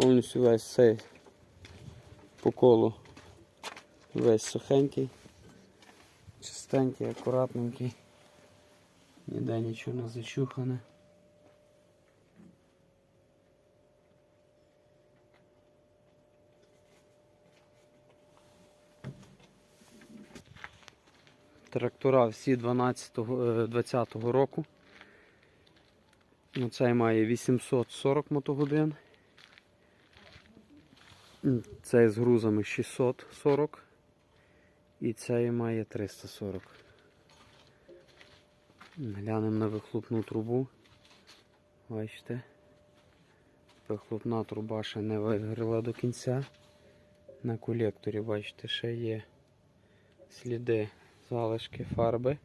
Повністю весь цей по колу. Весь сухенький, чистенький, акуратненький. Ніде нічого не зачухане. Трактора всі 12-го, е, 20-го року. Цей має 840 мотогодин. Цей з грузами 640. І цей має 340. Глянемо на вихлопну трубу. Бачите. Вихлопна труба ще не виграла до кінця. На колекторі, бачите, ще є сліди залишки фарби.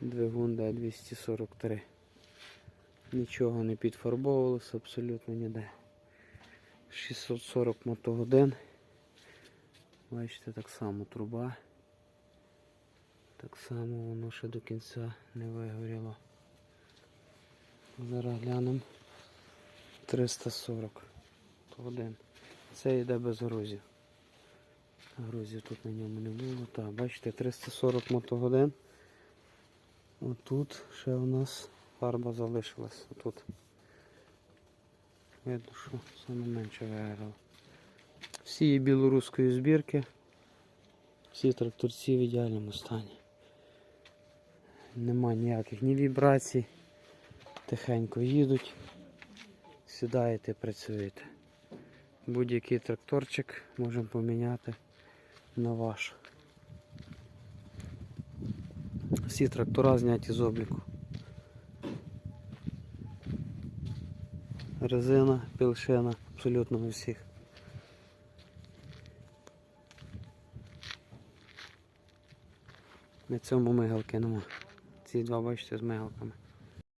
Двигун D243. Нічого не підфарбовувалося абсолютно ніде. 640 мотогодин. Бачите, так само труба. Так само воно ще до кінця не вигоріло. Зараз глянемо. 340 годин. Це йде без грузів. Грузів тут на ньому не було. Так, бачите, 340 мотогодин. Отут ще у нас фарба залишилась. Отут. Видно, що саме менше виграло. Всі білоруської збірки. Всі тракторці в ідеальному стані. Нема ніяких ні вібрацій. Тихенько їдуть. Сідаєте, працюєте. Будь-який тракторчик можемо поміняти на ваш. Всі трактора зняті з обліку. Резина, пілшина, абсолютно у всіх. На цьому мигалки нема. Ці два бачите з мигалками.